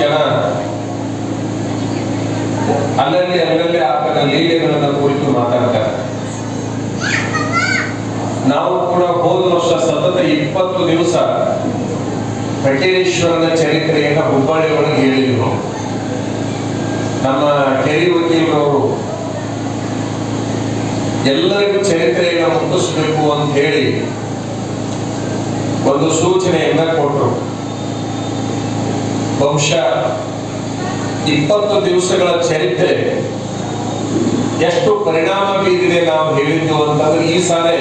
ಜನ ಅಲ್ಲಲ್ಲಿ ಅಲ್ಲಲ್ಲಿ ಆತನ ಲೀಲೆಗಳನ್ನು ಕುರಿತು ಮಾತಾಡ್ತಾರೆ. ನಾವು ಕೂಡ ಹೋದ ವರ್ಷ ಸತತ ಇಪ್ಪತ್ತು ದಿವಸ ಪಟೇಲೇಶ್ವರನ ಚರಿತ್ರೆಯನ್ನ ಹುಬ್ಬಳ್ಳಿ ಒಳಗೆ ಹೇಳಿದ್ರು. ನಮ್ಮ ಕೆರಿ ವಕೀಲರವರು ಎಲ್ಲರಿಗೂ ಚರಿತ್ರೆಯನ್ನು ಮುಟ್ಟಿಸ್ಬೇಕು ಅಂತ ಹೇಳಿ ಒಂದು ಸೂಚನೆಯನ್ನ ಕೊಟ್ಟರು ಬಹುಶಃ ಇಪ್ಪತ್ತು ದಿವಸಗಳ ಚರಿತ್ರೆ ಎಷ್ಟು ಪರಿಣಾಮ ಬೀರಿದೆ ನಾವು ಹೇಳಿದ್ದು ಅಂತಂದ್ರೆ ಈ ಸಾರಿ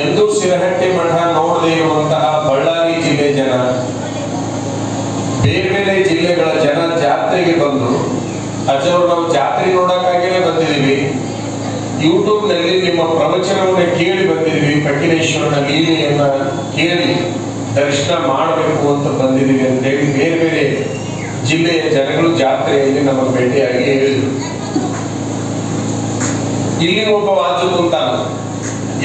ಎಂದೂ ಸಿರಹಟ್ಟಿ ಮಠ ನೋಡದೇ ಇರುವಂತಹ ಬಳ್ಳಾರಿ ಜಿಲ್ಲೆ ಜನ, ಬೇರೆ ಬೇರೆ ಜಿಲ್ಲೆಗಳ ಜನ ಜಾತ್ರೆಗೆ ಬಂದು ಅಜ್ಜವ್ರು ನಾವು ಜಾತ್ರೆ ನೋಡಕ್ಕಾಗೇ ಬಂದಿದ್ದೀವಿ. ಯೂಟ್ಯೂಬ್ನಲ್ಲಿ ನಿಮ್ಮ ಪ್ರವಚನವನ್ನ ಕೇಳಿ ಬಂದಿದ್ದೀವಿ ಪಟ್ಟಿನೇಶ್ವರನ ಲೀಲೆಯನ್ನ ಕೇಳಿ. ದರ್ಶನ ಮಾಡಬೇಕು ಅಂತ ಬಂದಿದ್ದೀವಿ ಅಂತ ಹೇಳಿ ಬೇರೆ ಬೇರೆ ಜಿಲ್ಲೆಯ ಜನಗಳು ಜಾತ್ರೆಯಲ್ಲಿ ನಮ್ಮ ಭೇಟಿಯಾಗಿ ಹೇಳಿದ್ರು. ಇಲ್ಲಿ ಒಬ್ಬ ವಾಚು ಕುಂತಾನ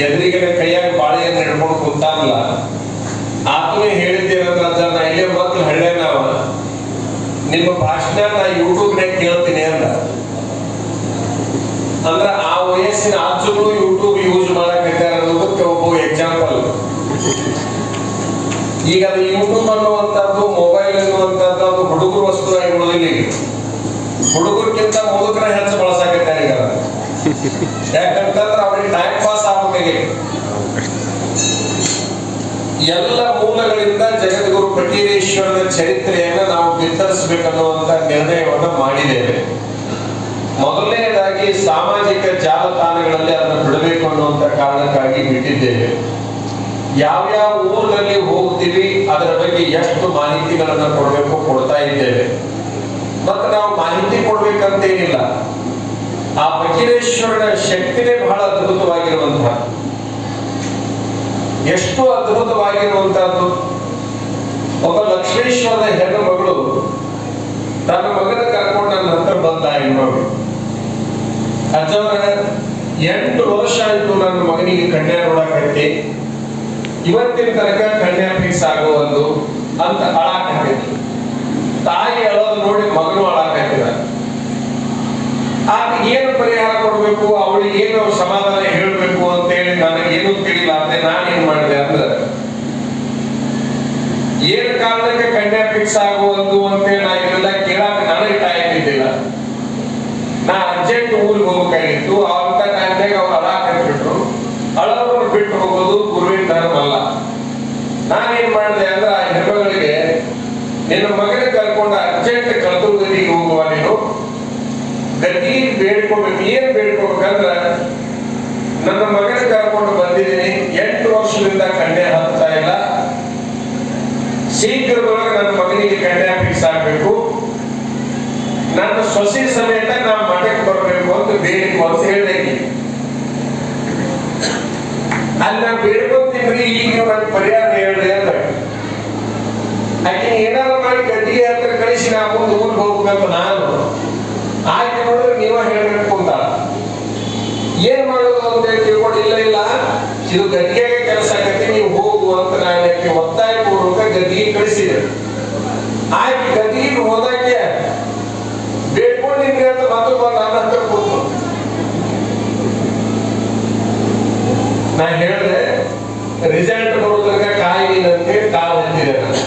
ಎದುರಿಗೆ ಕೈಯಾಗ ಬಾಳೆಯನ್ನು ಹಿಡ್ಕೊಂಡು ಕುಂತಾನಲ್ಲ. ಆತನೇ ಹೇಳಿದ್ದೇನಂದ್ರ ನಾ ಇಲ್ಲೇ ಮಕ್ಳು ಹಳ್ಳೆ ನಾವ ನಿಮ್ಮ ಭಾಷಣ ನಾ ಯೂಟ್ಯೂಬ್ನಾಗ ಕೇಳ್ತೀನಿ ಅಂದ. ಅಂದ್ರ ಆ ವಯಸ್ಸಿನ ಅಜ್ಜಗಳು ಯೂಟ್ಯೂಬ್ ಯೂಸ್ ಮಾಡಕ್ಕೆ ಒಬ್ಬ ಎಕ್ಸಾಂಪಲ್ ಈಗ ಅದು ಯೂಟ್ಯೂಬ್ ಅನ್ನುವಂಥದ್ದು ಮೊಬೈಲ್ ಅನ್ನುವಂಥದ್ದು ಹುಡುಗರು ವಸ್ತು ಆಗಿ ಉಳಿದಿಲ್ಲ ಹುಡುಗರಿಗಿಂತ ಮುದುಕರ ಹೆಚ್ಚು ಬಳಸಾಕತ್ತಾರೆ ಈಗ. ಯಾಕಂತಂದ್ರೆ ಅವ್ರಿಗೆ ಟೈಮ್ ಪಾಸ್ ಆಗಬೇಕಾಗಿ ಎಲ್ಲ ಮೂಲಗಳಿಂದ ಜಗದ್ಗುರು ಪಟೀರೇಶ್ವರನ ಚರಿತ್ರೆಯನ್ನ ನಾವು ಬಿತ್ತರಿಸಬೇಕನ್ನುವಂತ ನಿರ್ಣಯವನ್ನ ಮಾಡಿದ್ದೇವೆ. ಮೊದಲನೆಯದಾಗಿ ಸಾಮಾಜಿಕ ಜಾಲತಾಣಗಳಲ್ಲಿ ಅದನ್ನು ಬಿಡಬೇಕು ಅನ್ನುವಂತ ಕಾರಣಕ್ಕಾಗಿ ಬಿಟ್ಟಿದ್ದೇವೆ. ಯಾವ್ಯಾವ ಊರಿನಲ್ಲಿ ಹೋಗ್ತೀವಿ, ಅದರ ಬಗ್ಗೆ ಎಷ್ಟು ಮಾಹಿತಿಗಳನ್ನು ಕೊಡಬೇಕು ಕೊಡ್ತಾ ಇದ್ದೇವೆ. ಮತ್ತೆ ನಾವು ಮಾಹಿತಿ ಕೊಡ್ಬೇಕಂತೇನಿಲ್ಲ. ಆ ಬಕೀರೇಶ್ವರನ ಶಕ್ತಿನೇ ಬಹಳ ಅದ್ಭುತವಾಗಿರುವಂತಹ. ಎಷ್ಟು ಅದ್ಭುತವಾಗಿರುವಂತಹದ್ದು ಒಬ್ಬ ಲಕ್ಷ್ಮೇಶ್ವರನ ಹೆಣ್ಣು ಮಗಳು ತನ್ನ ಮಗನ ಕರ್ಕೊಂಡು ನನ್ನ ಹತ್ರ ಬಂದ ಇನ್ನೊಬ್ಬರು ಅಜ್ಜವರ ಎಂಟು ವರ್ಷ ಆಯ್ತು ನನ್ನ ಮಗನಿಗೆ ಕನ್ಯಾ ನೋಡಕತ್ತಿ ಇವತ್ತಿನ ತನಕ ಕನ್ಯಾ ಫಿಕ್ಸ್ ಒಂದು ಅಂತ ಅಳಾಕತ್ತಿದ್ಲು ತಾಯಿ ಅಳೋದು ನೋಡಿ ಮಗನು ಅಳಾಕತ್ತಿದ ಆಗ ಏನು ಪರಿಹಾರ ಕೊಡಬೇಕು, ಅವಳಿಗೆ ಏನು ಸಮಾಧಾನ ಹೇಳಬೇಕು ಅಂತ ಹೇಳಿ ನನಗೆ ಏನು ತಿಳಿಲ್ಲ ಅಂದ್ರೆ ನಾನೇನ್ ಮಾಡಿದೆ ಅಂದ್ರೆ, ಏನ್ ಕಾರಣಕ್ಕೆ ಕನ್ಯಾ ಫಿಕ್ಸ್ ಆಗುವುದು ಅಂತೇಳಿ ನಾ ಇದೆಲ್ಲ ಕೇಳಾಕ ನನಗೆ ಟೈಮ್ ಇದ್ದಿಲ್ಲ. ನಾ ಅರ್ಜೆಂಟ್ ಊರಿಗೆ ಹೋಗ್ಬೇಕಾಗಿತ್ತು ಅವ್ರ ಟೈಮ್ನಾಗ ಅವ್ರು ಅಳಾಕತ್ಬಿಟ್ರು ಅಳೋರು ಬಿಟ್ಟು ಹೋಗೋದು ಗುರುವಿನ ಧರ್ಮ ಅಲ್ಲ ನಾನೇನ್ ಮಾಡಿದೆ ಅಂದ್ರೆ ಆ ಹೆಣ್ಮಗಳಿಗೆ, ನಿನ್ನ ಮಗನ ಕರ್ಕೊಂಡು ಅರ್ಜೆಂಟ್ ಕಲ್ತುರ್ಗದಿಗೆ ಹೋಗುವ ನೀನು. ಗತಿ ಬೇಡ್ಕೋಬೇಕು, ಏನ್ ಬೇಡ್ಕೋಬೇಕಂದ್ರ, ನನ್ನ ಮಗನ ಕರ್ಕೊಂಡು ಬಂದಿದ್ದೀನಿ, ಎಂಟು ವರ್ಷದಿಂದ ಕಂಡೆ ಹತ್ತಾ ಇಲ್ಲ. ಶೀಘ್ರದೊಳಗೆ ನನ್ನ ಮಗನಿಗೆ ಕಂಡೆ ಫಿಕ್ಸ್ ಆಗ್ಬೇಕು. ನನ್ನ ಸೊಸೆ ಸಮೇತ ನಾ ಮಠಕ್ಕೆ ಬರಬೇಕು ಅಂತ ಬೇಡಿಕೊ ಅಂತ ಹೇಳಿದೆ ಅಲ್ಲಿ ನಾನು ಬೇಡ್ಕೊಂತೀನ್ರಿ ಈಗ ಒಂದು ಪರಿಹಾರ ಹೇಳ್ರಿ ಅಂತ. ಆಕೆ ಏನಾರ ಮಾಡಿ ಗದ್ದಿಗೆ ಹತ್ರ ಕಳಿಸಿ ನಾ ಮುಂದೆ ಊರಿಗೆ ಹೋಗ್ಬೇಕಂತ ನಾನು. ಆಯ್ತು ನೋಡಿದ್ರೆ ನೀವ ಹೇಳ್ಬೇಕು ಅಂತ. ಏನ್ ಮಾಡೋದು ಅಂತ ತಿಳ್ಕೊಂಡು ಇಲ್ಲ ಇಲ್ಲ. ಇದು ಗದ್ದಿಗೆ ಕೆಲಸ ಆಗತ್ತೆ, ನೀವು ಹೋಗು ಅಂತ ನಾನು ಒತ್ತಾಯ ಪೂರ್ವಕ ಗದ್ದಿಗೆ ಕಳಿಸಿದೆ. ಆಕೆ ಗದ್ದಿಗೆ ಹೋದಾಕೆ ಬೇಡ್ಕೊಂಡಿದ್ರಿ ಅಂತ ಮತ್ತೊಬ್ಬ ನನ್ನ ಹತ್ರ ಕೂತು ನಾ ಹೇಳಿದ್ರೆ ರಿಸಲ್ಟ್ ಬರೋದ್ರಾಗ ಕಾಯಿಲ್ಲ ಅಂತ ಹೇಳಿ ಹತ್ತಿದೆ ನಾನು.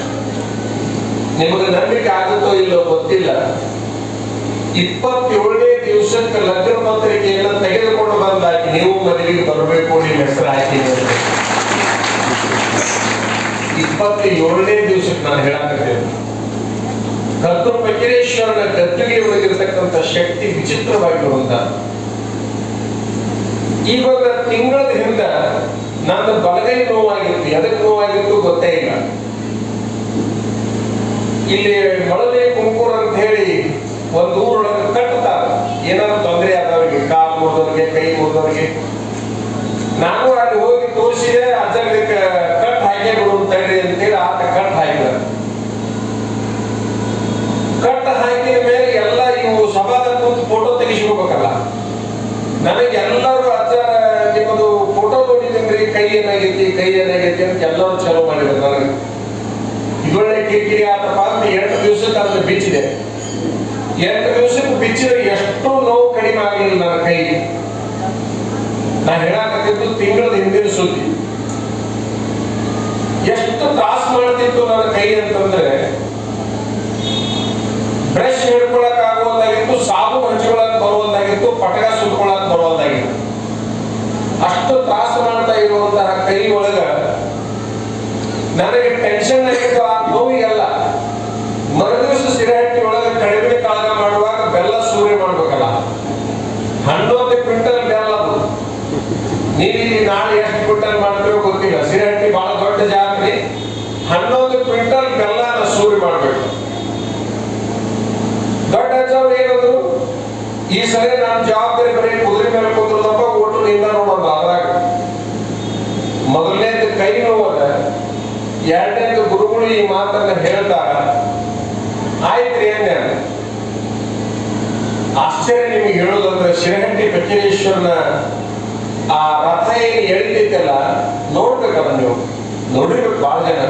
ನಿಮಗೆ ನಂಬಿಕೆ ಆಗುತ್ತೋ ಇಲ್ಲೋ ಗೊತ್ತಿಲ್ಲ. ಇಪ್ಪತ್ತೇಳನೇ ದಿವಸಕ್ಕೆ ಲಗ್ನ ಪತ್ರಿಕೆಯನ್ನ ತೆಗೆದುಕೊಂಡು ಬಂದಾಗಿ ನೀವು ಮದುವೆಗೆ ಬರಬೇಕು ನಿಮ್ಮ ಹೆಸರು ಹಾಕಿ. ಇಪ್ಪತ್ತೇಳನೇ ದಿವಸಕ್ಕೆ ನಾನು ಹೇಳಾಕತ್ತೇನೆ ಕತ್ತು ಪಂಚರೇಶ್ವರನ ಗದ್ದುಗೆ ಒಳಗಿರ್ತಕ್ಕಂಥ ಶಕ್ತಿ ವಿಚಿತ್ರವಾಗಿರುವಂತ ಇವಾಗ ತಿಂಗಳ ಹಿಂದ ನನ್ನ ಬಲಗೈ ನೋವಾಗಿತ್ತು ಎದಕ್ ನೋವಾಗಿತ್ತು ಗೊತ್ತೇ ಇಲ್ಲ. ಇಲ್ಲಿ ಮೊಳಲೆ ಕುಂಕೂರ್ ಅಂತ ಹೇಳಿ ಒಂದು ಊರೊಳಗೆ ಕಟ್ಟುತ್ತಾರೆ ಏನಾದ್ರು ತೊಂದರೆ ಆದವರಿಗೆ, ಕಾಲು ಮುರಿದವರಿಗೆ, ಕೈ ಮುರಿದವರಿಗೆ. ನಾನು ಅಲ್ಲಿ ಹೋಗಿ ತೋರಿಸಿದೆ ಅಜ್ಜಗಳಿಗೆ ಕಟ್ ಹಾಕಿ ಬಿಡು ತಡ್ರಿ ಅಂತ ಹೇಳಿ ಆತ ಕಟ್ ಹಾಕಿದ. ಕಟ್ ಹಾಕಿದ ಮೇಲೆ ಎಲ್ಲ ಇವು ಸಭಾದ ಕೂತು ಫೋಟೋ ತೆಗಿಸ್ಕೋಬೇಕಲ್ಲ ನನಗೆ ಎಲ್ಲರೂ ಏನಾಗೈತಿ ಕೈ ಏನಾಗೈತಿ ಅಂತ ಎಲ್ಲರೂ ಚಲೋ ಮಾಡಿದ್ರು ನನಗೆ. ಇದೊಳ್ಳೆ ಕಿರಿಕಿರಿ ಆತಪ್ಪ ಅಂತ ಎಂಟು ದಿವಸಕ್ಕೆ ಅದನ್ನ ಬಿಚ್ಚಿದೆ. ಎಂಟು ದಿವಸಕ್ಕೆ ಬಿಚ್ಚಿದ್ರೆ ಎಷ್ಟೋ ನೋವು ಕಡಿಮೆ ಆಗಲಿಲ್ಲ ನನ್ನ ಕೈ. ನಾ ಹೇಳಕತ್ತಿದ್ದು ತಿಂಗಳ ಹಿಂದಿನ ಸುದ್ದಿ. ಎಷ್ಟು ತ್ರಾಸ ಮಾಡ್ತಿತ್ತು ನನ್ನ ಕೈ ಅಂತಂದ್ರೆ, ಬ್ರಷ್ ಹಿಡ್ಕೊಳಕ್ ಆಗುವಂತಾಗಿತ್ತು ಸಾಬು ಹಂಚ್ಕೊಳಕ್ ಬರುವಂತಾಗಿತ್ತು ಪಟಕ ಸುಟ್ಕೊಳಕ್ ಬರುವಂತಾಗಿತ್ತು. ಅಷ್ಟು ತ್ರಾಸು ಮಾಡ್ತಾ ಇರುವಂತಹ ಕೈ ಒಳಗ ನನಗೆ ಟೆನ್ಷನ್ ಆಗಿದ್ದು ಆ ನೋವಿಗೆಲ್ಲ ಮರುದಿವಸ ಸಿರಹಟ್ಟಿ ಒಳಗೆ ಕಡಿಮೆ ಕಾಗ ಮಾಡುವಾಗ ಬೆಲ್ಲ ಸೂರ್ಯ ಮಾಡ್ಬೇಕಲ್ಲ. ಹನ್ನೊಂದು ಕ್ವಿಂಟಲ್ ಬೆಲ್ಲ ನೀವು ನಾಳೆ ಎಷ್ಟು ಕ್ವಿಂಟಲ್ ಮಾಡ್ತೀರೋ ಗೊತ್ತಿಲ್ಲ. ಸಿರಹಟ್ಟಿ ಬಹಳ ದೊಡ್ಡ ಜಾತ್ರೆ ಹನ್ನೊಂದು ಕ್ವಿಂಟಲ್ ಬೆಲ್ಲನ ಸೂರಿ ಮಾಡ್ಬೇಕು ದೊಡ್ಡ ಅಜ್ಜವ್ರು ಏನಂದ್ರು ಈ ಸರಿ ನಾನು ಜವಾಬ್ದಾರಿ ಬರೀ ಕುದುರೆ ಮೇಲೆ ಕೂತದಪ್ಪ ಕೊಟ್ಟು ನಿಂದ ನೋಡೋದು ಅದ್ರಾಗ. ಮೊದಲನೇದು ಕೈ ನೋವಾಗ ಎರಡನೇದು ಗುರುಗಳು ಈ ಮಾತನ್ನ ಹೇಳ್ತಾರ. ಆಯ್ತ್ರಿ ಏನೇ ಆಶ್ಚರ್ಯ ನಿಮಗೆ ಹೇಳೋದಂದ್ರೆ ಶಿರಹಟ್ಟಿ ಬಚ್ಚನೇಶ್ವರನ ಆ ರಥ ಏನು ಎಳಿತೈತಲ್ಲ, ನೋಡ್ಬೇಕಲ್ಲ ನೀವು. ನೋಡಿರ್ಬೇಕು ಬಹಳ ಜನ.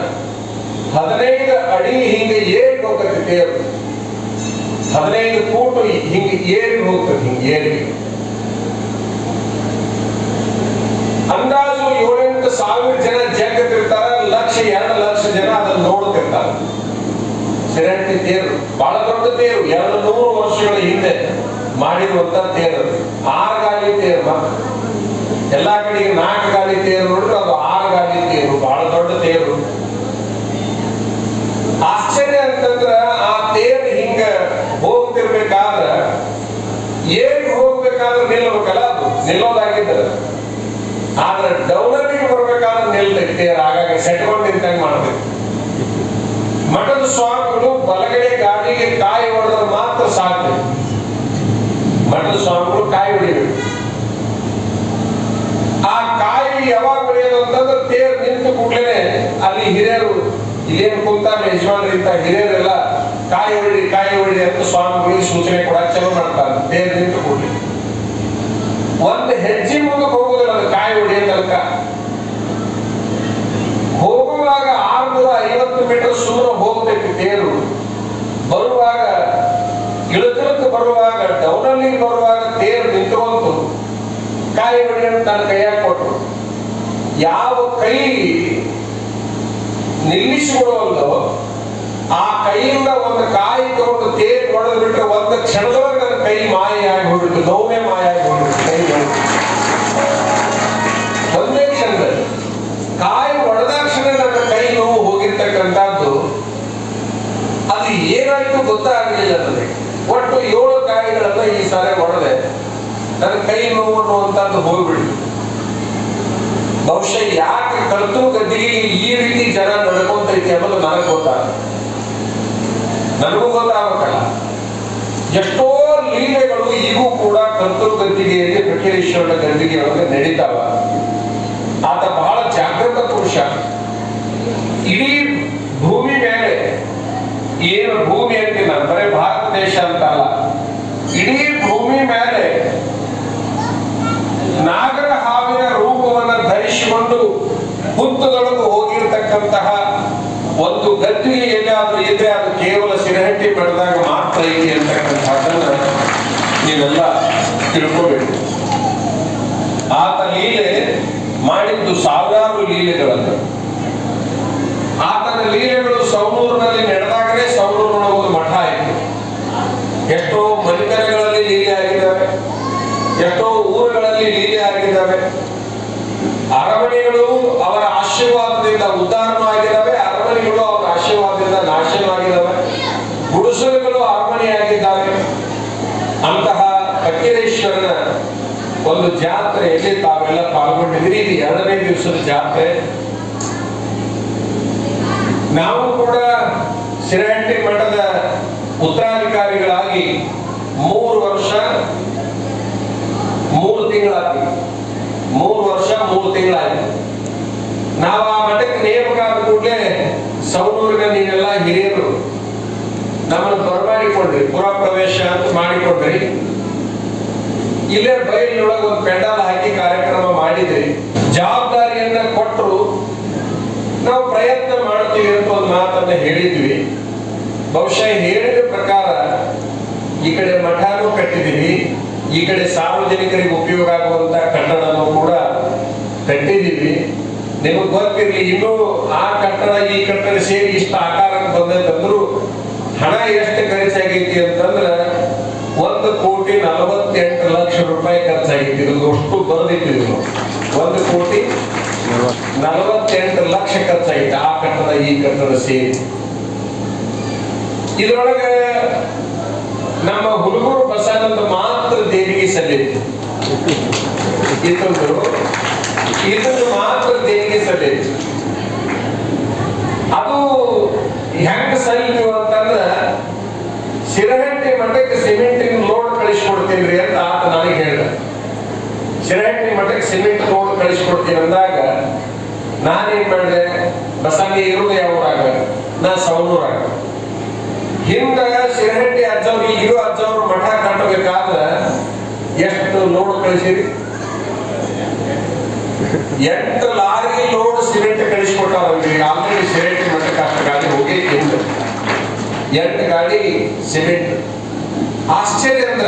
ಹದಿನೈದು ಅಡಿ ಹಿಂಗೆ ಏರಿ ಹೋಗತ್ತೆ ತೇರು. ಹದಿನೈದು ಫೂಟ್ ಹಿಂಗೆ ಏರಿ ಹೋಗ್ತದೆ, ಹಿಂಗೆ ಏರಿ. ಅಂದಾಜು ಏಳೆಂಟು ಸಾವಿರ ಜನ ಜಗ್ಗತಿರ್ತಾರ, ಲಕ್ಷ, ಎರಡು ಲಕ್ಷ ಜನ ಅದನ್ನ ನೋಡ್ತಿರ್ತಾರ. ಸಿರಹಟ್ಟಿ ತೇರು, ಬಹಳ ದೊಡ್ಡ ತೇರು, ಎರಡು ನೂರು ವರ್ಷಗಳ ಹಿಂದೆ ಮಾಡಿರುವಂತ ತೇರು ಆರು ಗಾಲಿ ತೇರು ಎಲ್ಲಾ ಕಡೆಗೆ ನಾಲ್ಕು ಗಾಲಿ ತೇರು ನೋಡಿದ್ರೆ ಅದು ಆರು ಗಾಲಿ ತೇರು, ಬಹಳ ದೊಡ್ಡ ತೇರು. ಆಶ್ಚರ್ಯ ಅಂತಂದ್ರ ಆ ತೇರು ಹಿಂಗ ಹೋಗ್ತಿರ್ಬೇಕಾದ್ರ ಏನ್ ಹೋಗ್ಬೇಕಾದ್ರೆ ನಿಲ್ಲಬೇಕಲ್ಲ ಅದು ನಿಲ್ಲೋದಾಗಿದ್ದ ಆದ್ರೆ ಡೌನರಿಗೆ ಬರ್ಬೇಕಾದ್ರೆ ನಿಲ್ತೈತಿ ಆಗಾಗ ಸೆಟ್ಕೊಂಡು ನಿಂತಂಗ್ ಮಾಡ್ಬೇಕು. ಮಠದ ಸ್ವಾಮಿಗಳು ಬಲಗಡೆ ಗಾಡಿಗೆ ಕಾಯಿ ಹೊಡೆದ್ರೆ ಮಾತ್ರ ಸಾಕು. ಮಠದ ಸ್ವಾಮಿಗಳು ಕಾಯಿ ಹೊಡಿಬೇಕು. ಆ ಕಾಯಿ ಯಾವಾಗ ಬೆಳೆಯೋದು ಅಂತಂದ್ರೆ ತೇರು ನಿಂತು ಕೂಡ್ಲೇನೆ ಅಲ್ಲಿ ಹಿರಿಯರು, ಇಲ್ಲೇನು ಕುಂತಾರ ಇಂತ ಹಿರಿಯರೆಲ್ಲ, ಕಾಯಿ ಹೊಡಿ ಕಾಯಿ ಹೊಡಿ ಅಂತ ಸ್ವಾಮಿಗಳಿಗೆ ಸೂಚನೆ ಕೊಡಕ್ಕೆ ಚಲೋ ಮಾಡ್ತಾರೆ, ತೇರ್ ನಿಂತು ಕೂಡ್ಲಿ. ಒಂದು ಹೆಜ್ಜೆ ಮುಂದಕ್ಕೆ ಹೋಗುದಿಲ್ಲ ಅದು ಕಾಯಿ ಹೊಡೆಯ ತನಕ. ಹೋಗುವಾಗ ಆರ್ನೂರ ಐವತ್ತು ಮೀಟರ್ ಸುಮ್ಮನೆ ಹೋಗ್ತೈತಿ ತೇರು. ಬರುವಾಗ ಇಳಕಲಕ್ಕೆ ಬರುವಾಗ, ಡೌನಲ್ಲಿ ಬರುವಾಗ ತೇರು ನಿಂತ್ಕೊಂತು. ಕಾಯಿ ಹೊಡೆಯ ಅಂತ ನನ್ನ ಕೈಯಾಗ ಕೊಟ್ರು. ಯಾವ ಕೈ ನಿಲ್ಲಿಸಿಕೊಳ್ಳುವಂತ ಆ ಕೈಯಿಂದ ಒಂದು ಕಾಯಿ ತಗೊಂಡು ತೇರು ಹೊಡೆದು ಬಿಟ್ಟರೆ ಒಂದು ಕ್ಷಣದೊಳಗೆ ಕೈ ಮಾಯಾಗಿ ಹೋಗ್ಬಿಟ್ಟು ನೋವೇ ಮಾಯಾಗಿ ಹೋಗುತ್ತೆ ಕೈ. ಒಂದೇ ಕ್ಷಣದಲ್ಲಿ, ಕಾಯಿ ಹೊಡೆದಾಕ್ಷಣ ನನ್ನ ಕೈ ನೋವು ಹೋಗಿರ್ತಕ್ಕಂಥದ್ದು, ಅದು ಏನಾಯ್ತು ಗೊತ್ತಾಗಲಿಲ್ಲ ನನಗೆ. ಒಟ್ಟು ಏಳು ಕಾಯಿಗಳನ್ನ ಈ ಸಾರಿ ಹೊಡೆದೆ. ನನ್ನ ಕೈ ನೋವು ಅನ್ನುವಂಥದ್ದು ಹೋಗ್ಬಿಡ್ತು. ಬಹುಶಃ ಯಾಕೆ ಕಳ್ತು ಗದ್ದಿಗೆ ಈ ರೀತಿ ಜನ ನಡ್ಕೊಂತೈತಿ ಅನ್ನೋದು ನನಗೆ ಗೊತ್ತಾಗ ನನಗೂ ಗೊತ್ತಾಗಬೇಕಲ್ಲ. ಎಷ್ಟೋ ಲೀಲೆಗಳು ಈಗೂ ಕೂಡ ಕರ್ತೂರು ಗದ್ದಿಗೆಯಲ್ಲಿ ಪ್ರಕೇಶ್ವರನ ಗದ್ದಿಗೆ ಒಳಗೆ ನಡೀತಾವ. ಆತ ಬಹಳ ಜಾಗೃತ ಪುರುಷ. ಇಡೀ ಭೂಮಿ ಮೇಲೆ, ಏನು ಭೂಮಿ ಅಂತಿಲ್ಲ, ಬರೀ ಭಾರತ ದೇಶ ಅಂತಲ್ಲ. ಇಡೀ ಭೂಮಿ ಮೇಲೆ ನಾಗರ ಹಾವಿನ ರೂಪವನ್ನ ಧರಿಸಿಕೊಂಡು ಹುತ್ತದೊಳಗೆ ಹೋಗಿರ್ತಕ್ಕಂತಹ ಗದ್ದಿಗೆ ಎಲ್ಲಾದ್ರೂ ಇದ್ರೆ ಅದು ಕೇವಲ ಸಿರಹಟ್ಟಿ ಬೆಳೆದಾಗ ಮಾತ್ರ ಇದೆ ಅಂತಕ್ಕಂಥದ್ದನ್ನ ನೀವೆಲ್ಲ ತಿಳ್ಕೋಬೇಕು. ಆತ ಲೀಲೆ ಮಾಡಿದ್ದು ಸಾವಿರಾರು ಲೀಲೆಗಳನ್ನು ಆತನ ಲೀಲೆಗಳು ಸೌರೂರಿನಲ್ಲಿ ನಡೆದಾಗಲೇ ಸೌರೂರಿನ ಒಂದು ಮಠ ಆಯಿತು. ಎಷ್ಟೋ ಮನೆತನಗಳಲ್ಲಿ ಲೀಲೆ ಆಗಿದ್ದಾವೆ, ಎಷ್ಟೋ ಊರುಗಳಲ್ಲಿ ಲೀಲೆ ಆಗಿದ್ದಾವೆ. ಅರಮನೆಗಳು ಅವರ ಆಶೀರ್ವಾದದಿಂದ ಉದ್ಧಾರವಾಗಿದ್ದಾವೆ ಅರಮನೆಗಳು ಅವರ ಆಶೀರ್ವಾದದಿಂದ ನಾಶವಾಗಿದ್ದಾವೆ. ಗುಡಿಸಲುಗಳು ಅರಮನೆಯಾಗಿದ್ದಾವೆ. ಅಂತಹ ಕಕ್ಕಿರೇಶ್ವರನ ಒಂದು ಜಾತ್ರೆಯಲ್ಲಿ ತಾವೆಲ್ಲ ಪಾಲ್ಗೊಂಡಿದ್ದೀರಿ? ಇದು ಎರಡನೇ ದಿವಸದ ಜಾತ್ರೆ. ನಾವು ಕೂಡ ಸಿರಹಟ್ಟಿ ಮಠದ ಉತ್ತರಾಧಿಕಾರಿಗಳಾಗಿ ಮೂರು ವರ್ಷ, ಮೂರು ತಿಂಗಳಾಗಿ ಮೂರು ವರ್ಷ, ಮೂರು ತಿಂಗಳಾಯ್ತು. ನಾವು ಆ ಮಠಕ್ಕೆ ನೇಮಕ ಆದ ಕೂಡಲೇ ಸೌನೂರಿನ ನೀವೆಲ್ಲ ಹಿರಿಯರು ನಮ್ಮನ್ನು ಬರಮಾಡಿಕೊಂಡ್ರಿ, ಪುರ ಪ್ರವೇಶ ಅಂತ ಮಾಡಿಕೊಂಡ್ರಿ. ಇಲ್ಲೇ ಬಯಲಿನೊಳಗೆ ಒಂದು ಪೆಂಡಾಲ್ ಹಾಕಿ ಕಾರ್ಯಕ್ರಮ ಮಾಡಿದ್ರಿ. ಜವಾಬ್ದಾರಿಯನ್ನ ಕೊಟ್ಟರು ನಾವು ಪ್ರಯತ್ನ ಮಾಡ್ತೀವಿ ಅಂತ ಒಂದು ಮಾತನ್ನ ಹೇಳಿದ್ವಿ. ಬಹುಶಃ ಹೇಳಿದ ಪ್ರಕಾರ ಈ ಕಡೆ ಮಠಾನು ಕಟ್ಟಿದೀವಿ ಈ ಕಡೆ ಸಾರ್ವಜನಿಕರಿಗೆ ಉಪಯೋಗ ಆಗುವಂತ ಕಟ್ಟಡನೂ ಕೂಡ ಕಟ್ಟಿದೀವಿ ನಿಮಗೆ ಗೊತ್ತಿರಲಿ, ಇನ್ನೂ ಆ ಕಟ್ಟಡ, ಈ ಕಟ್ಟಡ ಸೇರಿ ಇಷ್ಟ ಆಕಾರಕ್ಕೆ ಬಂದಂತಂದ್ರು ಹಣ ಎಷ್ಟು ಖರ್ಚಾಗೈತಿ ಅಂತಂದ್ರ ಒಂದು ಕೋಟಿ ನಲವತ್ತೆಂಟು ಲಕ್ಷ ರೂಪಾಯಿ ಖರ್ಚಾಗೈತಿ. ಅಷ್ಟು ಬರೆದಿಟ್ಟಿದ್ರು ಒಂದು ಕೋಟಿ ನಲವತ್ತೆಂಟು ಲಕ್ಷ ಖರ್ಚಾಯಿತು ಆ ಕಟ್ಟಡ, ಈ ಕಟ್ಟಡ ಸೇರಿ. ಇದ್ರೊಳಗೆ ನಮ್ಮ ಹುಡುಗರು ಪ್ರಸಾದಂತ ಮಾತ್ರ ದೇವಿಗೆ ಸಲ್ಲಿತ್ತು ಇದೊಂದು ಇದನ್ನು ಮಾತ್ರ ದೇಣಿಗೆ ಸಲ್ಲಿತ್ತು ಅದು ಹೆಂಗ್ ಸಲ್ಲಿತು ಅಂತಂದ್ರ, ಸಿರಹಟ್ಟಿ ಮಠಕ್ಕೆ ಸಿಮೆಂಟಿನ ಲೋಡ್ ಕಳಿಸ್ಕೊಡ್ತೀನಿ ಅಂತ ಆತ ನನಗೆ ಹೇಳ ಸಿರಹಟ್ಟಿ ಮಠಕ್ಕೆ ಸಿಮೆಂಟ್ ಲೋಡ್ ಕಳಿಸ್ಕೊಡ್ತೀನಿ ಅಂದಾಗ, ನಾನೇನ್ ಮಾಡಿದೆ? ಬಸಂಗಿ ಇರುವುದು ಯಾವ ಊರಾಗ ನಾ ಸವನೂರಾಗ ಹಿಂದ ಶಿರಹಟ್ಟಿ ಅಜ್ಜವ್ರು ಈಗಿರೋ ಅಜ್ಜವ್ರು ಮಠ ಕಟ್ಟಬೇಕಾದ್ರ ಎಷ್ಟು ಲೋಡ್ ಕಳಿಸಿರಿ? ಎಂಟು ಲಾರಿ ಲೋಡ್ ಸಿಮೆಂಟ್ ಕಳಿಸಿಕೊಟ್ಟಿ ಆಲ್ರೆಡಿ ಸಿಮೆಂಟ್ ಮಠಕ್ಕೆ ಅಷ್ಟು ಗಾಡಿ ಹೋಗಿ ಎಂಟು. ಗಾಡಿ ಸಿಮೆಂಟ್ ಆಶ್ಚರ್ಯ ಅಂದ್ರ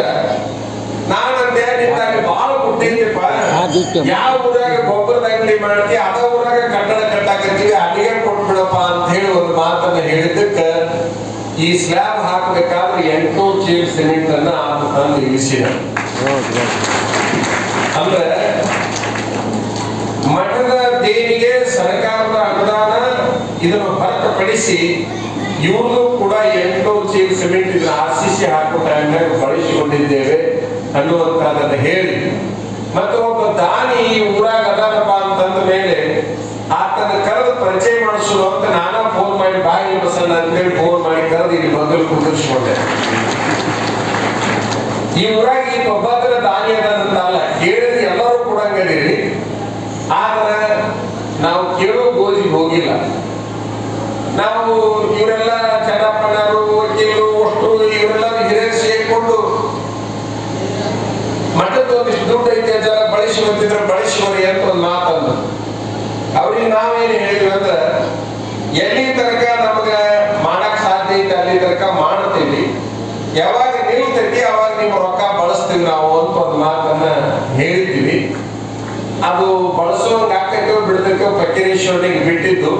ನಾನು ನಿಂತಾಗ ಬಾಳ ಹುಟ್ಟಿದ್ದಪ್ಪ ಯಾವ ಊರಾಗ ಗೊಬ್ಬರದ ಅಂಗಡಿ ಮಾಡ್ತಿ ಅದ ಊರಾಗ ಕಟ್ಟಡ ಕಟ್ಟಾಕತ್ತೀವಿ ಅಲ್ಲಿಗೆ ಕೊಟ್ಬಿಡಪ್ಪ ಅಂತ ಹೇಳಿ ಒಂದು ಮಾತನ್ನ ಹೇಳಿದ್ದಕ್ಕ ಈ ಸ್ಲ್ಯಾಬ್ ಹಾಕಬೇಕಾದ್ರೆ ಎಂಟುನೂರು ಚೀಲ್ ಸಿಮೆಂಟ್ ಅನ್ನ ಆತ ತಂದು ಇಳಿಸಿದ ಅಂದ್ರೆ ಮಠದ ದೇವಿಗೆ ಸರ್ಕಾರದ ಅನುದಾನ ಇದನ್ನು ಹೊರತುಪಡಿಸಿ ಇವರು ಕೂಡ ಎಂಟುನೂರು ಚೀಲ್ ಸಿಮೆಂಟ್ ಇದನ್ನ ಆರ್ಸಿಸಿ ಹಾಕೋ ಬಳಸಿಕೊಂಡಿದ್ದೇವೆ ಅನ್ನುವಂತಹದನ್ನ ಹೇಳಿ. ಮತ್ತು ಒಬ್ಬ ದಾನಿ ಊರಾಗ ಅದಾನಪ್ಪ ಅಂತಂದ ಮೇಲೆ ಆತನ ಕರೆದು ಪರಿಚಯ ಮಾಡಿಸಲು ಅಂತ ಫೋನ್ ಮಾಡಿ ಬಾಯಿ ಬಸಣ್ಣ ಅಂತೇಳಿ ಫೋನ್ ಮಾಡಿ ಕರೆದು ಇಲ್ಲಿ ಮೊದಲು ಕುದುರಿಸ್ಕೊಂಡೆ. ಈ ಊರಾಗ ಈ ಒಬ್ಬದ್ರ ದಾನಿ ಅದಂತ ಅಲ್ಲ, ಕೇಳಿದ್ರೆ ಎಲ್ಲರೂ ಕೂಡ ಕೇಳಿರಿ ಆದ್ರೆ ನಾವು ಕೇಳೋ ಗೋಜಿಗೆ ಹೋಗಿಲ್ಲ. ನಾವು ಇವರೆಲ್ಲ ಚೆನ್ನಪ್ಪನವರು, ವಕೀಲರು, ಅಷ್ಟು ಇವರೆಲ್ಲ ಹಿರಿಯರು ಸೇರಿಕೊಂಡು ಮಠದ ಒಂದಿಷ್ಟು ದುಡ್ಡು ಐತೆ ಜನ ಬಳಸಿ ಬಂದಿದ್ರೆ ಬಳಸುವರಿ ಅಂತ ಒಂದು ಮಾತಂದು. ಅವ್ರಿಗೆ ನಾವೇನು ಹೇಳಿದ್ವಿ ಅಂದ್ರೆ, ಎಲ್ಲಿ ತನಕ ನಮಗ ಮಾಡಕ್ ಸಾಧ್ಯ ಐತೆ ಅಲ್ಲಿ ತನಕ ಮಾಡ್ತೀವಿ ಯಾವಾಗ ನಿಲ್ತೈತಿ ಅವಾಗ ನಿಮ್ಮ ರೊಕ್ಕ ಬಳಸ್ತೀವಿ ನಾವು ಅಂತ ಒಂದು ಮಾತನ್ನ ಹೇಳಿದ್ವಿ ಅದು ಬಳಸೋ ಆಕೈತೋ ಬಿಡ್ತೈತೋ ಫಕೀರೇಶ್ವರನಿಗೆ ಬಿಟ್ಟಿದ್ದು.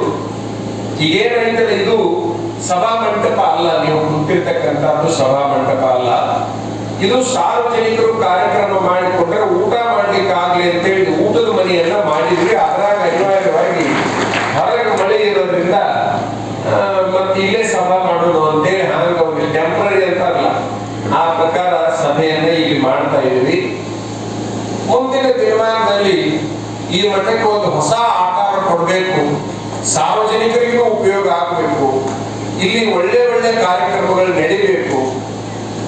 ಈಗೇನೈತಲ್ಲ ಇದು ಸಭಾ ಮಂಟಪ ಅಲ್ಲ, ನೀವು ಕುಂತಿರ್ತಕ್ಕಂಥದ್ದು ಸಭಾ ಮಂಟಪ ಅಲ್ಲ. ಇದು ಸಾರ್ವಜನಿಕರು ಕಾರ್ಯಕ್ರಮ ಮಾಡಿಕೊಂಡ್ರೆ ಊಟ ಮಾಡ್ಲಿಕ್ಕೆ ಆಗ್ಲಿ ಅಂತೇಳಿ ಊಟದ ಮನೆಯನ್ನ ಮಾಡಿದ್ವಿ. ಅದ್ರಾಗ ಅನಿವಾರ್ಯವಾಗಿ ಹೊರಗೆ ಮಳೆ ಇರೋದ್ರಿಂದ ಆ, ಮತ್ತೆ ಇಲ್ಲೇ ಸಭಾ ಮಾಡೋದು ಅಂತೇಳಿ ಹಂಗ ಒಂದು ಟೆಂಪ್ರರಿ ಅಂತಾರಲ್ಲ ಆ ಪ್ರಕಾರ ಸಭೆಯನ್ನ ಇಲ್ಲಿ ಮಾಡ್ತಾ ಇದೀವಿ ಮುಂದಿನ ದಿನಮಾನದಲ್ಲಿ ಈ ಮಠಕ್ಕೆ ಒಂದು ಹೊಸ ಆಕಾರ ಕೊಡಬೇಕು. ಸಾರ್ವಜನಿಕರಿಗೂ ಉಪಯೋಗ ಆಗಬೇಕು. ಇಲ್ಲಿ ಒಳ್ಳೆ ಒಳ್ಳೆ ಕಾರ್ಯಕ್ರಮಗಳು ನಡಿಬೇಕು.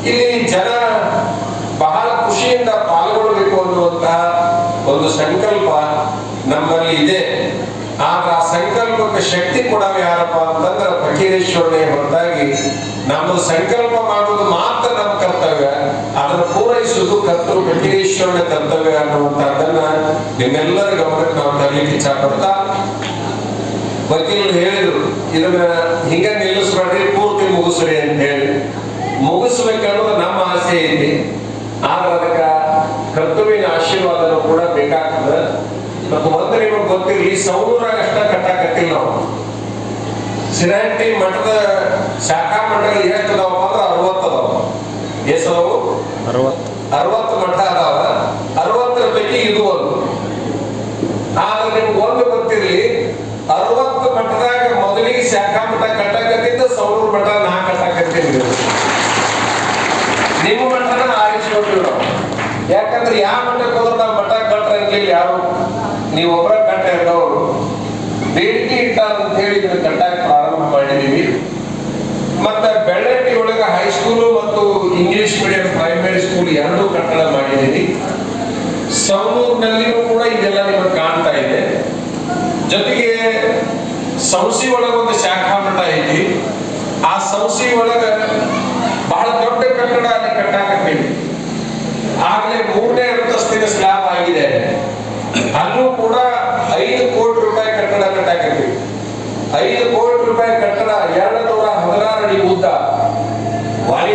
ಇಲ್ಲಿ ಜನ ಬಹಳ ಖುಷಿಯಿಂದ ಪಾಲ್ಗೊಳ್ಬೇಕು ಅನ್ನುವಂತಹ ಒಂದು ಸಂಕಲ್ಪ ನಮ್ಮಲ್ಲಿ ಇದೆ. ಆಗ ಆ ಸಂಕಲ್ಪಕ್ಕೆ ಶಕ್ತಿ ಕೊಡವ ಯಾರಪ್ಪ ಅಂತಂದ್ರೆ ಫಕೀರೇಶ್ವರನೇ ಹೊರತಾಗಿ, ನಮ್ಮ ಸಂಕಲ್ಪ ಮಾಡೋದು ಮಾತ್ರ ನಮ್ಮ ಕರ್ತವ್ಯ. ಅದನ್ನು ಪೂರೈಸುವುದು ಕರ್ತರು ಫಕೀರೇಶ್ವರನ ಕರ್ತವ್ಯ ಅನ್ನುವಂತಹದ್ದನ್ನ ನಿಮ್ಮೆಲ್ಲರ ಗಮನಕ್ಕೆ ನಾವು ತರಲಿಕ್ಕೆ ಇಚ್ಛಾ ಪಡ್ತಾ ವಕೀಲರು ಹೇಳಿದ್ರು ಇದನ್ನ ಹಿಂಗ ನಿಲ್ಲಿಸ್ಬೇಡ್ರಿ ಪೂರ್ತಿ ಮುಗಿಸ್ರಿ ಅಂತ ಹೇಳಿ. ಮುಗಿಸ್ಬೇಕನ್ನೋದು ನಮ್ಮ ಆಸೆ ಐತಿ ಆದ್ರೆ ಅದಕ್ಕ ಕರ್ತವ್ಯನ ಆಶೀರ್ವಾದನೂ ಕೂಡ ಬೇಕಾಗ್ತದೆ. ಮತ್ತು ಒಂದು ನಿಮಗೆ ಗೊತ್ತಿರಲಿ ಸೌರ ಅಷ್ಟ ಕಟ್ಟಾಕತ್ತಿಲ್ಲ ನಾವು ಸಿರಹಟ್ಟಿ ಮಠದ ಶಾಖಾ ಮಠಗಳು ಎಷ್ಟು ಅದಾವಪ್ಪ ಅಂದ್ರೆ ಎಷ್ಟು ಅರವತ್ತು. ಮಠ ಅದಾವ ಅರವತ್ತರ ಪೈಕಿ ಇದು ಒಂದು. ಆದ್ರೆ ನಿಮ್ಗೆ ಒಂದು ಗೊತ್ತಿರ್ಲಿ ಅರವತ್ತು ಮಠದಾಗ ಮೊದಲಿಗೆ ಶಾಖಾ ಮಠ ಕಟ್ಟಕತ್ತಿದ್ದ ಸೌರ ಮಠ ನಾ ಕಟ್ಟಕತ್ತೀನಿ ನಿಮ್ಮ ಮಠನ ಆರಿಸ್ಕೊಂಡ್ವಿ ನಾವು. ಯಾಕಂದ್ರೆ ಯಾವ ಮಠಕ್ಕೆ ಹೋದ್ರೆ ನಾವು ಮಠ ಕಟ್ಟರಂಗಿಲ್ಲ ಯಾರು? ನೀವು ಒಬ್ಬರ ಕಟ್ಟ ಇದ್ದವರು ಬೇಡಿಕೆ ಇಟ್ಟಾರ ಅಂತ ಹೇಳಿ ಇದನ್ನ ಕಟ್ಟಾಕ ಪ್ರಾರಂಭ ಮಾಡಿದೀವಿ ಹೈಸ್ಕೂಲು ಮತ್ತು ಇಂಗ್ಲಿಷ್ ಮೀಡಿಯಂ ಪ್ರೈಮರಿ ಸ್ಕೂಲ್ ಎರಡೂ ಕಟ್ಟಡ ಮಾಡಿದ್ದೀನಿ. ಸವಣೂರಿನಲ್ಲಿಯೂ ಕೂಡ ಇದೆಲ್ಲ ನಿಮಗೆ ಕಾಣ್ತಾ ಇದೆ. ಜೊತೆಗೆ ಸಂಸಿ ಒಳಗ ಒಂದು ಶಾಖಾ ಮಠ ಐತಿ. ಆ ಸಂಸಿ ಒಳಗ ಬಹಳ ದೊಡ್ಡ ಕಟ್ಟಡ ಅಲ್ಲಿ ಕಟ್ಟಾಕತ್ತೀವಿ ಆಗಲೇ ಮೂರನೇ ಅಂತಸ್ತಿನ ಸ್ಲ್ಯಾಬ್ ಆಗಿದೆ. ಅಲ್ಲೂ ಕೂಡ ಐದು ಕೋಟಿ ರೂಪಾಯಿ ಕಟ್ಟಡ ಕಟ್ಟಾಕತ್ತೀವಿ ಐದು ಕೋಟಿ ರೂಪಾಯಿ ಕಟ್ಟಡ ಎರಡು ನೂರ ಹದಿನಾರು ಅಡಿ ಉದ್ದ